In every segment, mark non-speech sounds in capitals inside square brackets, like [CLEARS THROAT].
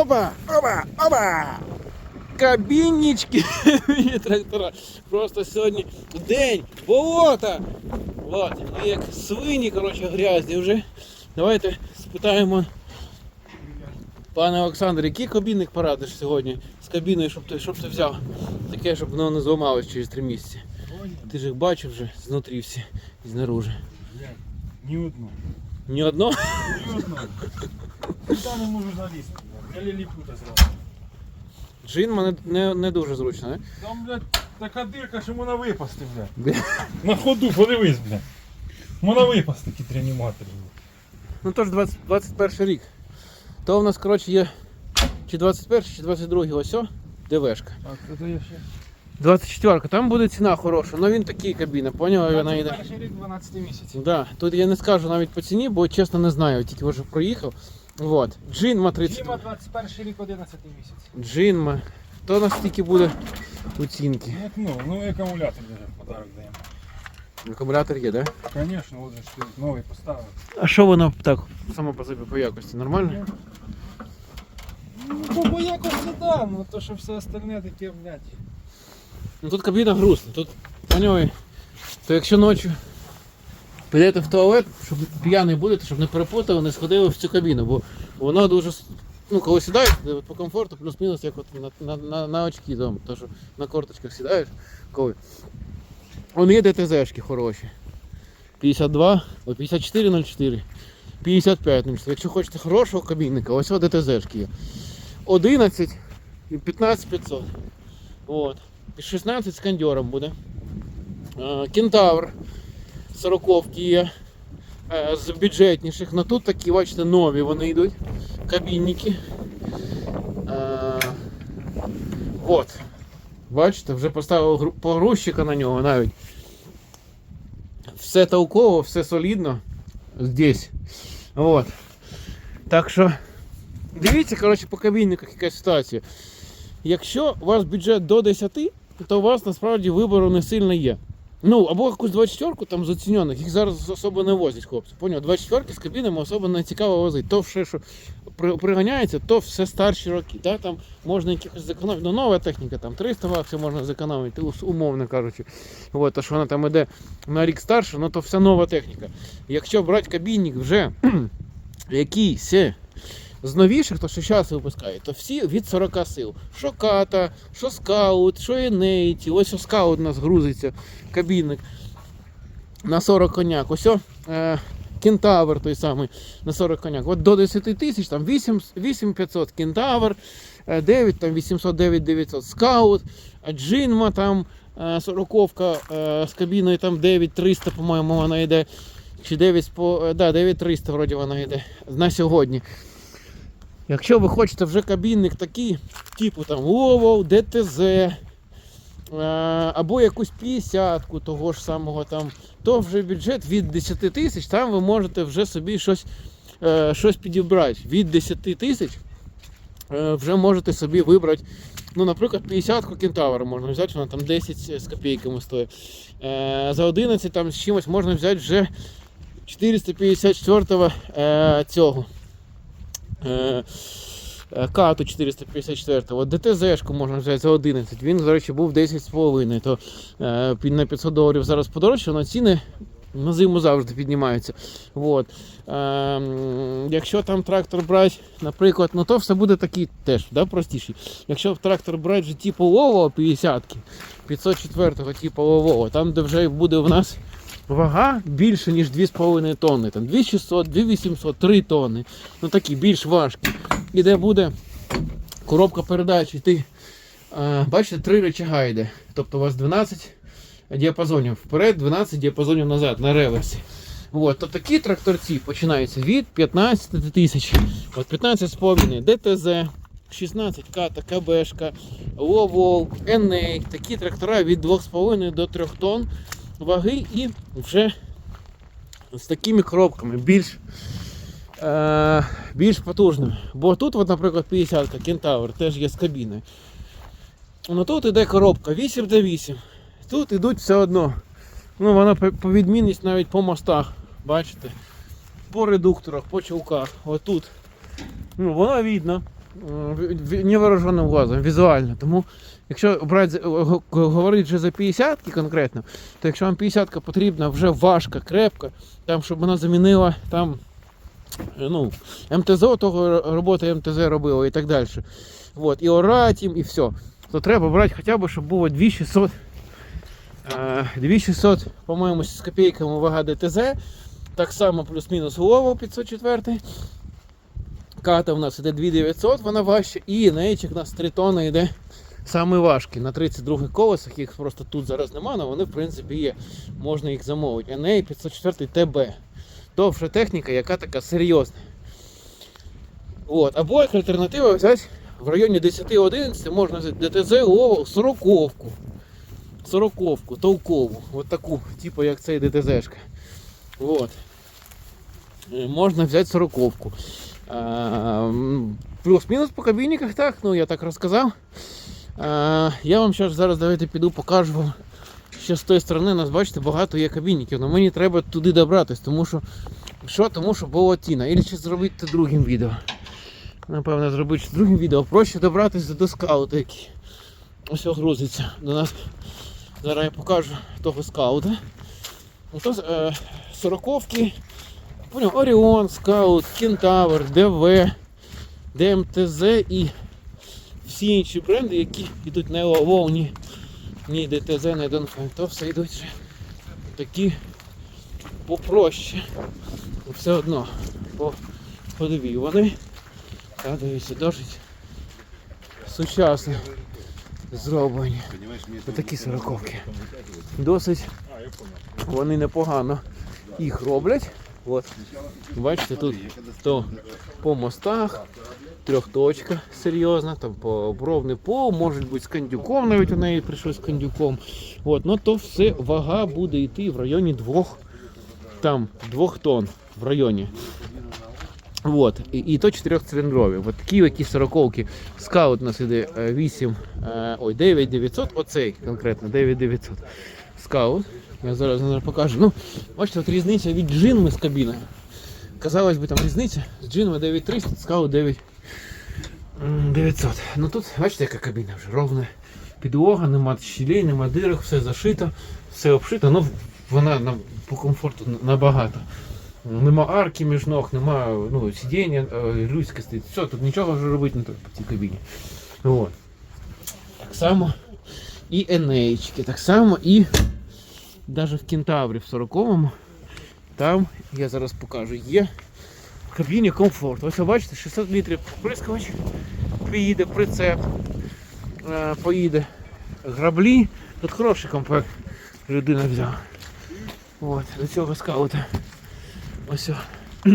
Опа! Опа! Опа! Кабіннички [LAUGHS] і трактора. Просто сьогодні день, болото. Вот. Ми як свині, коротше, грязні вже. Давайте спитаємо пане Олександр, який кабінник порадиш сьогодні з кабіною, щоб ти, щоб ти взяв? Таке, щоб воно не зламалось через три місяці. Ти ж їх бачив вже знутрі всі і знаружи. Ні одну. Ні одно? Ні одну. Та не можу залізти. Я ліліпута зразу. Джин мене не, не дуже зручно, не? Там, блядь, така дирка, що можна випасти, блядь. На ходу, подивись, блядь. Можна випасти, такі реаніматори. Ну тож 20, 21 рік. То в нас, коротше, є чи 21, чи 22 ось о, ДВшка. А це я ще. 24, там буде ціна хороша, але він такий кабіна, поняв? Вона йде. Рік 12 місяців. Да, тут я не скажу навіть по ціні, бо чесно не знаю, тільки вже проїхав. Вот. Джинма 30. Діма 21 рік 11 місяць. Джинма. То у нас тільки буде оцінки. Ну, ну, ну акумулятор даже в подарок даємо. Акумулятор є. Да? Звісно, от же ж ти новий поставив. А що воно так само по собі по якості? Нормально? Ну, бо якось не да, ну то що все остальне таке, блядь. Ну тут кабіна грустна, тут поняли, то якщо ночі підете в туалет, щоб п'яний будете, щоб не перепутали, не сходили в цю кабіну, бо вона дуже. Ну, коли сідаєш, е, по комфорту, плюс-мінус, як от на, на, на, на очки там, то що на корточках сідаєш, коли. Вон є ДТЗшки хороші. 52, 5404, 5504. Якщо хочете хорошого кабінника, ось о ДТЗшки є. 11 і 15500. От. І 16 з кондьором буде. Е, Кентавр 40 є. Е, З бюджетніших. Ну тут такі, бачите, нові вони йдуть. Кабінники. Е, От. Бачите, вже поставив погрузчика на нього навіть. Все толково, все солідно. Здесь. От. Так що. Дивіться, коротше, по кабінниках яка ситуація. Якщо у вас бюджет до 10, то у вас насправді вибору не сильно є. Ну, або якусь 24 там з їх зараз особо не возять, хлопці. Поняв? 24 з кабінами особо не цікаво возити. То все, що при- приганяється, то все старші роки. Да? Там можна якихось зекономити. Ну, нова техніка, там 300 баксів можна зекономити, умовно кажучи. От, а що вона там іде на рік старше, ну то вся нова техніка. Якщо брати кабінник вже [CLEARS THROAT] якийсь з новіших, то що зараз випускають, то всі від 40 сил. Що ката, що скаут, що енейті. Ось скаут у нас грузиться, кабінник на 40 коняк. Ось о, е, кентавр той самий на 40 коняк. От до 10 тисяч, там 8, 8500 кентавр, е, 9, там 800, 9900 скаут, джинма там е, 40 е, з кабіною там 9300, по-моєму, вона йде. Чи 9, е, да, 9300 вроді вона йде на сьогодні. Якщо ви хочете вже кабінник такий, типу там Ловол, ДТЗ, е, або якусь 50-ку того ж самого там, то вже бюджет від 10 тисяч, там ви можете вже собі щось, е, щось підібрати. Від 10 тисяч е, вже можете собі вибрати. Ну, наприклад, 50-ку кентавра можна взяти, вона там 10 з копійками стоїть. За 11 там з чимось можна взяти вже 454 е, цього. Е, е, Кату 454, от ДТЗ-шку можна взяти за 11. Він, до речі, був 10,5, то е, на 500 доларів зараз подорожчав, але ціни на зиму завжди піднімаються. От. Е, якщо там трактор брати, наприклад, ну то все буде такий теж да, простіший. Якщо трактор брати вже типу Лово 50 504 типу Лово, там де вже буде в нас вага більше, ніж 2,5 тонни. Там 2600, 2800, 3 тонни. Ну такі більш важкі. І де буде коробка передач йти. е, Бачите, три рычага йде. Тобто у вас 12 діапазонів вперед, 12 діапазонів назад на реверсі. От, то такі тракторці починаються від 15 тисяч. От 15,5 ДТЗ, 16 ката, КБшка, Ловол, Еней. Такі трактора від 2,5 до 3 тонн ваги і вже з такими коробками більш, е, більш потужними. Бо тут, от, наприклад, 50 Кентавр теж є з кабіною. Ну тут іде коробка 8 до 8. Тут ідуть все одно. Ну, вона по відмінність навіть по мостах. Бачите? По редукторах, по чулках. Отут. Ну, воно видно. в- невооруженим глазом, візуально. Тому, якщо брати, говорити вже за 50 конкретно, то якщо вам 50 потрібна вже важка, крепка, там, щоб вона замінила там, е, ну, МТЗ, того роботи МТЗ робило і так далі. Вот, і орать їм, і все. То треба брати хоча б, щоб було 2600. е, 2600, по-моєму, з копійками вага ДТЗ. Так само плюс-мінус Лово 504. Ката у нас іде 2900, вона важча. І нейчик у нас 3 тонни йде саме важкий. На 32 колесах, їх просто тут зараз нема, але вони в принципі є. Можна їх замовити. NA 504 ТБ. Довша техніка, яка така серйозна. От. Або як альтернатива взяти в районі 10-11 можна взяти ДТЗ Лово 40 40 толкову. От таку, типу як цей ДТЗшка. Вот. Е, Можна взяти сороковку. Плюс-мінус по кабінниках, так, ну я так розказав. А, Я вам зараз, давайте піду покажу вам. Ще з тої сторони у нас, бачите, багато є кабінників, але мені треба туди добратись, тому що що? Тому що було тіна. Ілі ще зробити другим відео. Напевно, зробити другим відео. Проще добратися до скаута, який ось грузиться до нас. Зараз я покажу того скаута. Ото е, сороковки, Оріон, Скаут, Кентавр, ДВ, ДМТЗ і всі інші бренди, які йдуть не ОВО, ні, ДТЗ, не Донфен, то все йдуть вже такі попроще. Все одно по ходові вони. Та дивіться, досить сучасно зроблені. Отакі сороковки. Досить вони непогано їх роблять. От. Бачите, тут то по мостах, трьохточка серйозна, там по бровний пол, може бути з кандюком, навіть у неї прийшлось з кандюком. От, ну то все вага буде йти в районі двох, там, двох тонн в районі. От, і, і то чотирьохциліндрові. От такі які сороковки. Скаут у нас іде е, 8, е, ой, 9900, оцей конкретно 9900. Скаут. Я зараз, зараз покажу. Ну, бачите, от різниця від джинми з кабіною. Казалось би, там різниця з джинами 9300, скаут 9 м, 900. Ну тут, бачите, яка кабіна вже ровна підлога, нема щілей, нема дирок, все зашито, все обшито, ну вона на, по комфорту набагато. Нема арки між ног, нема ну, сидіння, е, людське стоїть. Все, тут нічого вже робити не треба по цій кабіні. От. Так само і енейчики, так само і навіть в кентаврі в 40-му, там, я зараз покажу, є кабіні комфорт. Ось ви бачите, 600 літрів прискувач, поїде прицеп, е, поїде граблі. Тут хороший комплект людина взяла. От, до цього скаута. Ось. [CLEARS THROAT]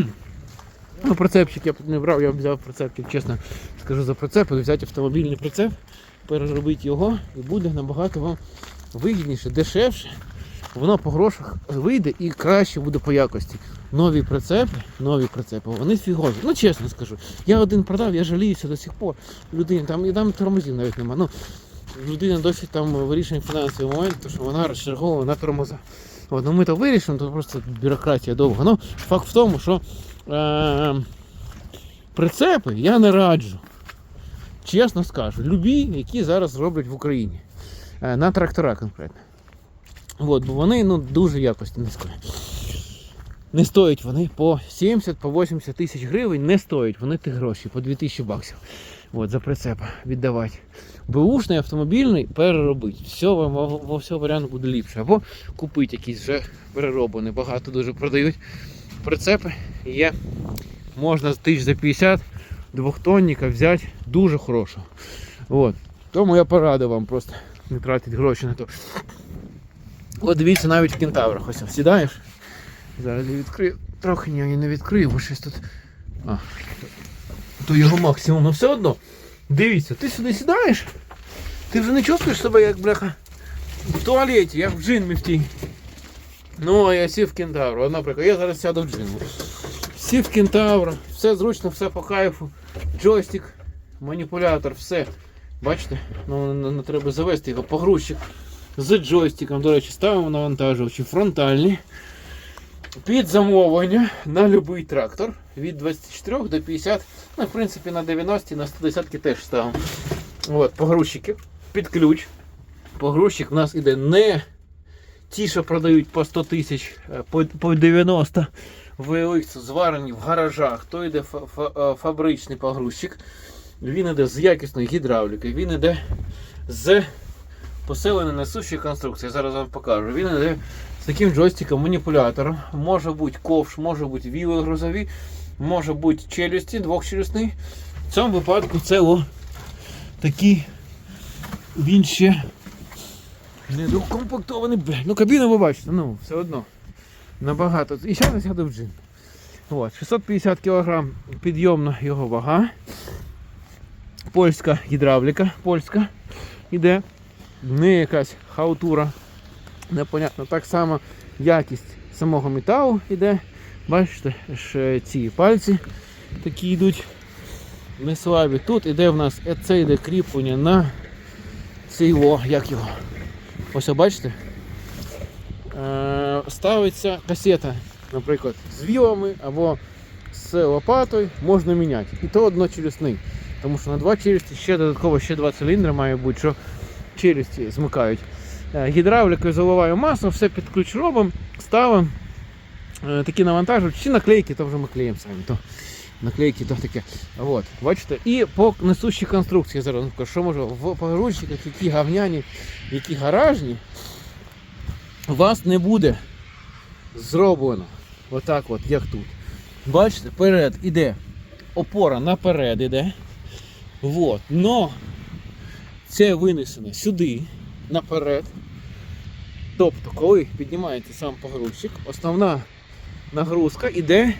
Ну, прицепчик я б не брав, я б взяв прицепчик, чесно скажу за прицеп, взяти автомобільний прицеп, переробити його і буде набагато вам вигідніше, дешевше. Воно по грошах вийде і краще буде по якості. Нові прицепи, нові прицепи, вони фігові. Ну чесно скажу. Я один продав, я жаліюся до сих пор. Людині там і там тормозів навіть нема. Ну, людина досі там вирішує фінансовий момент, тому що вона розчергована на тормоза. От, ну ми то вирішимо, то просто бюрократія довго. Ну, факт в тому, що е, прицепи я не раджу. Чесно скажу, любі, які зараз роблять в Україні. Е, на трактора конкретно. От, бо вони ну, дуже якості низької. Не стоять вони по 70 по 80 тисяч гривень, не стоять вони тих грошей, по 2000 баксів. От, за прицепа віддавати. Бушний автомобільний переробити. Все во, все варіант буде ліпше. Або купити якийсь вже перероблений. Багато дуже продають прицепи. Є. Можна за 50 двохтонника взяти дуже хорошого. От. Тому я порадив вам просто не тратити гроші на то. От дивіться, навіть в кентаврах ось сідаєш. Зараз я відкрию. Трохи я не відкрию, бо щось тут. А, то його максимум. Ну все одно. Дивіться, ти сюди сідаєш, ти вже не чувствуєш себе як бляха в туалеті, як в джинмі в тій. Ну, а я сів в кентавру. Наприклад, я зараз сяду в джинму. Сів в кентавру, все зручно, все по кайфу. Джойстик, маніпулятор, все. Бачите? Ну, не треба завести його погрузчик з джойстиком. До речі, ставимо навантажувачі фронтальні. Під замовлення на будь-який трактор від 24 до 50, ну, в принципі, на 90 на 110 теж ставимо. От, погрузчики під ключ. Погрузчик у нас іде не ті, що продають по 100 тисяч, по, по 90 VLX зварені в гаражах, то йде фа- фа- фабричний погрузчик. Він іде з якісної гідравліки, він іде з поселеної несущої конструкції. Зараз вам покажу. Він іде з таким джойстиком, маніпулятором. Може бути ковш, може бути віли грузові, може бути челюсті, двохчелюсний. В цьому випадку це о, такий він ще не докомплектований. Бля, Ну кабіну ви бачите, ну все одно. Набагато. І не сяду в джин. От, 650 кг підйомна його вага. Польська гідравліка, польська іде. Не якась хаутура. Непонятно. Так само якість самого металу іде. Бачите, ще ці пальці такі йдуть не слабі. Тут іде в нас е, це йде кріплення на цей о, як його. Ось бачите? Е, ставиться касета, наприклад, з вілами або з лопатою можна міняти. І то одночелюсний. Тому що на два челюсті ще додатково ще два циліндри має бути, що челюсті змикають. Е, Гідравлікою заливаю масу, все під ключ робимо, ставимо. Е, Такі навантажують, чи наклейки, то вже ми клеїмо самі. То наклейки, то таке. От, бачите? І по несущій конструкції зараз ну, що може в погрузчиках, які гавняні, які гаражні, у вас не буде зроблено отак от, як тут. Бачите, перед іде опора наперед іде. Вот. Но це винесено сюди, наперед. Тобто, коли піднімаєте сам погрузчик, основна нагрузка йде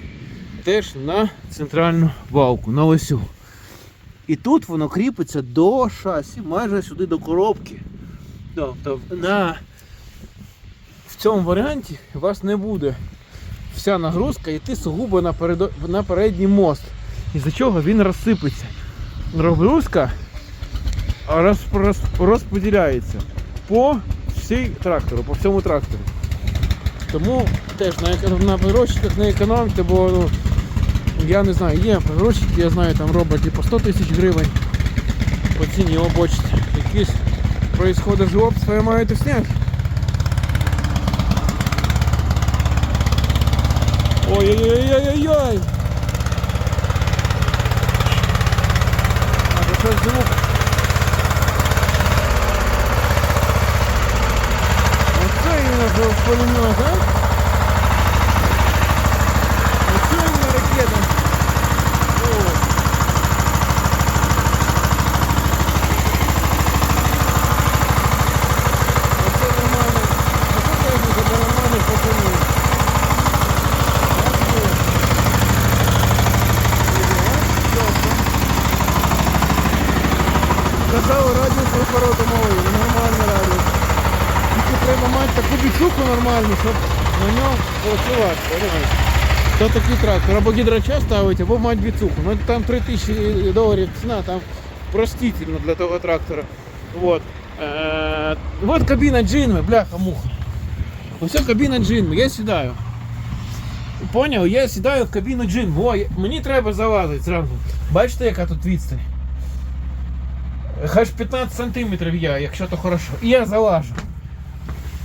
теж на центральну балку, на осю. І тут воно кріпиться до шасі, майже сюди до коробки. Тобто на... в цьому варіанті у вас не буде вся нагрузка йти сугубо на, передо... на передній мост. Із-за чого він розсипеться. Роз... розподіляється по всій трактору, по всьому трактору. Тому теж на, погрузчиках не економте, бо ну, я не знаю, є погрузчики, я знаю, там роблять і по 100 тисяч гривень по ціні обочці. Якісь происходить жлобство, я маю это снять. Ой-ой-ой-ой-ой-ой! А, це звук. Оце іменно був пулемет, а? Оце іменно ракета. О. Оце нормально. Оце техніка для нормальних пацанів. Казали радіус випороти малий, нормальний радіус. Тільки треба мати таку нормальну, щоб на ньому працювати. То такий трактор. Або гідрача ставити, або мати біцуху. Ну там 3 тисячі доларів ціна, там простительно для того трактора. Вот. Вот кабіна джинми, бляха-муха. Ось ця кабіна джинми, я сідаю. Поняв? Я сідаю в кабіну джин. О, мені треба залазити зразу. Бачите, яка тут відстань? Хай 15 сантиметрів я, якщо то хорошо. І я залажу.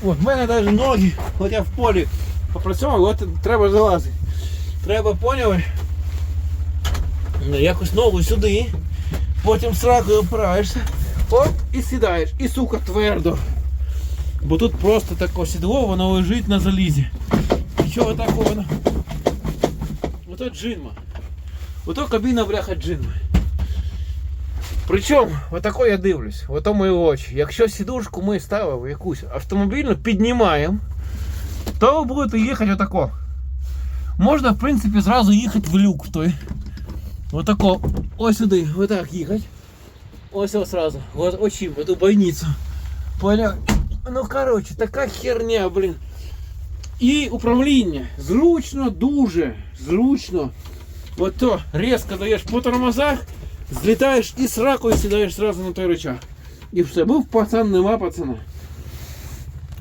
От, в мене навіть ноги, от я в полі попрацював, от треба залазити. Треба, поняли? Ну, якось ногу сюди, потім сракою опираєшся, оп, і сідаєш. І сука твердо. Бо тут просто таке сідло, воно лежить на залізі. Нічого такого. Ото джинма. Ото кабіна бляха джинма. Причому, отако я дивлюсь, ото мої очі. Якщо сідушку ми ставимо якусь автомобільну, піднімаємо, то ви будете їхати отако. Можна, в принципі, зразу їхати в люк той. Отако. Ось сюди, отак їхати. Ось ось сразу. Вот очим, в эту бойницю. Понял? Ну коротше, така херня, блін. І управління. Зручно, дуже зручно. От то різко даєш по тормозах, злітаєш і з ракою сідаєш сразу на той рычаг. І все, був пацан, нема пацана.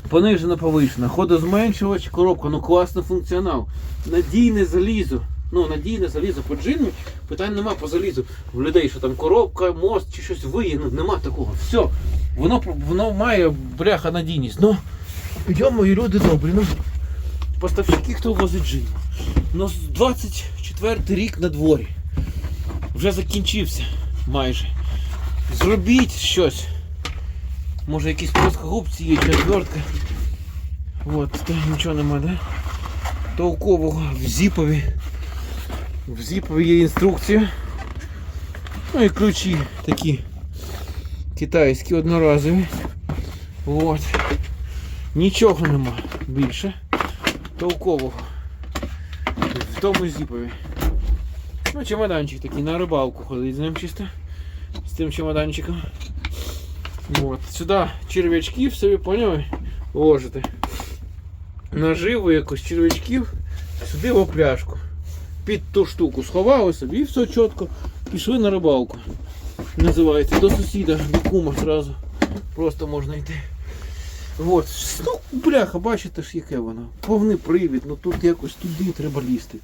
понижена повишена, ходозменшувач, коробка, ну класний функціонал. Надійне залізо. Ну, надійне залізо по джину, питань нема по залізу. В людей, що там коробка, мост чи щось виє, ну нема такого. Все. Воно, воно має бляха надійність. Ну, і люди добрі. Ну, поставщики, хто возить джин. Ну, 24 рік на дворі. Вже закінчився майже. Зробіть щось. Може якісь плоскогубці є, чи отвертка. От, та нічого нема, да? Толкового в зіпові. В зіпові є інструкція. Ну і ключі такі китайські одноразові. От. Нічого нема більше. Толкового. В тому зіпові. Ну, чемоданчик такий на рибалку ходить з ним чисто. З тим чемоданчиком. Вот. Сюди черв'ячків собі поняли? Ложите. Наживу якось черв'ячків сюди в пляшку. Під ту штуку сховали собі і все чітко. Пішли на рибалку. Називається. До сусіда, до кума зразу. Просто можна йти. Вот. Ну, бляха, бачите ж яке воно. Повний привід, ну тут якось туди треба лізти.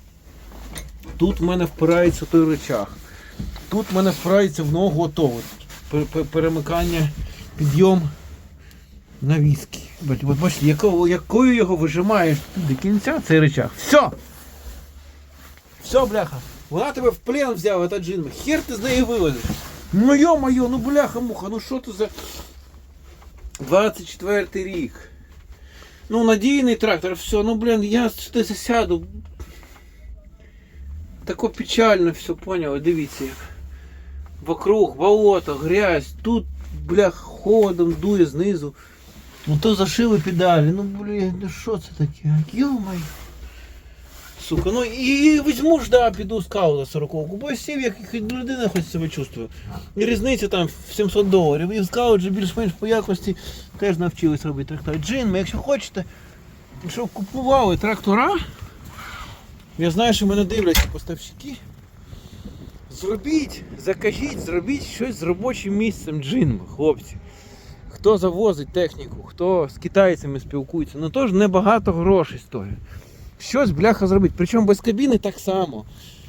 Тут в мене впирається той речах. Тут в мене впирається в ногу пер- Перемикання, підйом на віскі. От бачите, якого, якою його вижимаєш до кінця цей речах. Все! Все, бляха. Вона тебе в плен взяла, та джинма. Хер ти з неї вилазиш. Ну йо-моє, ну бляха муха, ну що це за 24 рік. Ну, надійний трактор, все, ну блін, я засяду. Тако печально все, поняли, дивіться як. Вокруг болото, грязь, тут, бля, холодом дує знизу. Ну то зашили педалі, ну блін, ну що це таке? Йо-моє. Сука, ну і візьму ж, да, піду скаута 40 бо сів, як людина хоч себе чувствує. І різниця там в 700 доларів. І в скаут же більш-менш по якості теж навчились робити трактори. Джин, якщо хочете, щоб купували трактора, я знаю, що мене дивляться поставщики. Зробіть, закажіть, зробіть щось з робочим місцем джинма, хлопці. Хто завозить техніку, хто з китайцями спілкується, ну теж небагато грошей стоїть. Щось бляха зробити. Причому без кабіни так само.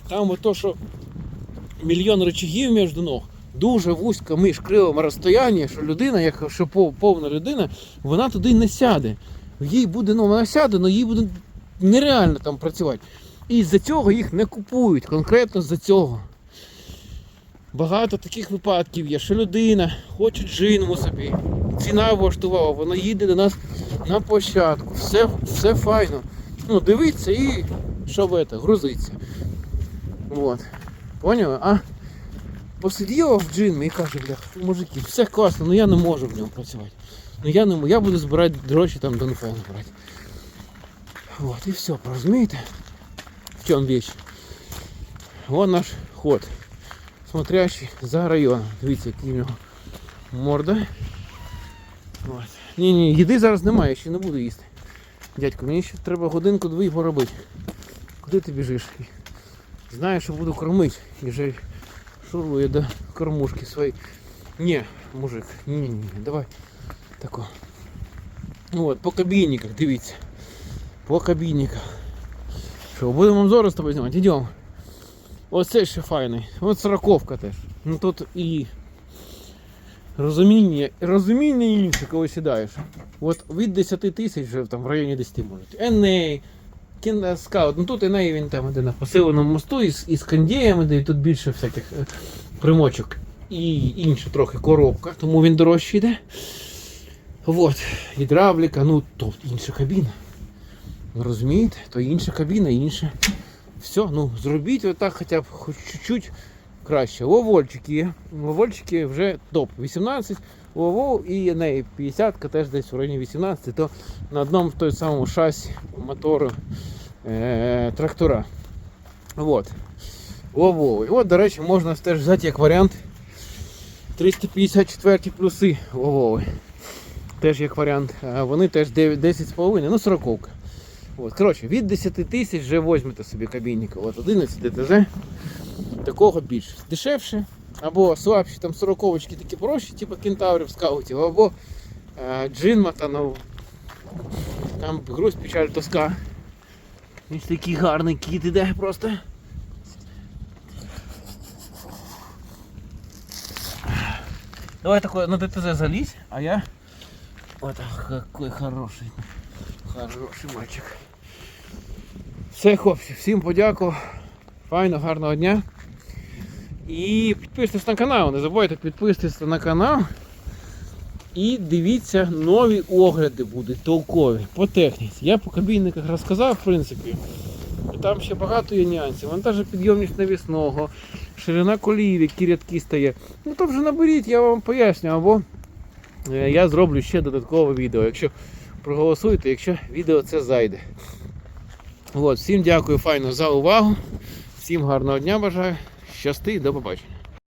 Там ото, що мільйон рычагів між ног, дуже вузько між крилами розстояння, що людина, як що повна людина, вона туди не сяде. Їй буде, ну вона сяде, але їй буде нереально там працювати. І з-за цього їх не купують, конкретно з-за цього. Багато таких випадків є, що людина хоче джинму собі. Ціна влаштувала, вона їде до нас на площадку. Все, все файно. Ну, дивиться і що в це, грузиться. Вот. Поняли? А посиділа в джинмі і каже, бля, мужики, все класно, але я не можу в ньому працювати. Ну я не я буду збирати гроші там до брати. Вот, і все, розумієте? В чому вещь? Вон наш ход. Смотрящий за районом. Дивіться, який в нього морда. От. Ні, ні, їди зараз немає, я ще не буду їсти. Дядько, мені ще треба годинку-дві поробити. Куди ти біжиш? Знаю, що буду кормити. І вже шурує до кормушки своєї. Ні, мужик, ні, ні, давай. Тако. От, по кабінниках, дивіться. По кабінниках. Що, будемо обзори з тобою знімати? Йдемо. Оце ще файний. От сороковка теж. Ну тут і розуміння, розуміння інше, коли сідаєш. От від 10 тисяч вже там в районі 10 можуть. Еней, скаут. Ну тут Еней він там іде на посиленому мосту із, із кондіями, де тут більше всяких е, примочок. І інша трохи коробка, тому він дорожче йде. От, гідравліка, ну то інша кабіна. Розумієте? То інша кабіна, інша. Все, ну зробіть отак хоча б хоч чуть-чуть краще. Ловольчики. Ловольчики вже топ. 18 Ловол і неї 50 теж десь в районі 18, то на одному той самому шасі мотору е- трактора. Вот. Лововий. От, до речі, можна теж взяти як варіант 354 плюси лововий. Теж як варіант. Вони теж 10,5, ну 40. От, коротше, від 10 тисяч вже візьмете собі кабінника. От 11 ДТЗ. Такого більше. Дешевше. Або слабші там 40 такі прощі, типу кентаврів скаутів, або е, джинмата, ну Там грусть, печаль, тоска. Ось такий гарний кіт іде просто. Давай такой на ДТЗ залізь, а я... Вот какой хороший. Хороший мальчик. Все, хлопці, всім подякував. Файно, гарного дня. І підписуйтесь на канал, не забувайте підписуватися на канал. І дивіться, нові огляди будуть толкові по техніці. Я по кабінниках розказав, в принципі. Там ще багато є нюансів. Вантажопідйомність навісного, ширина колії, які рядки стає. Ну то вже наберіть, я вам поясню, або е, я зроблю ще додаткове відео, якщо проголосуєте, якщо відео це зайде. От, всім дякую файно за увагу. Всім гарного дня бажаю. Щасти, до побачення.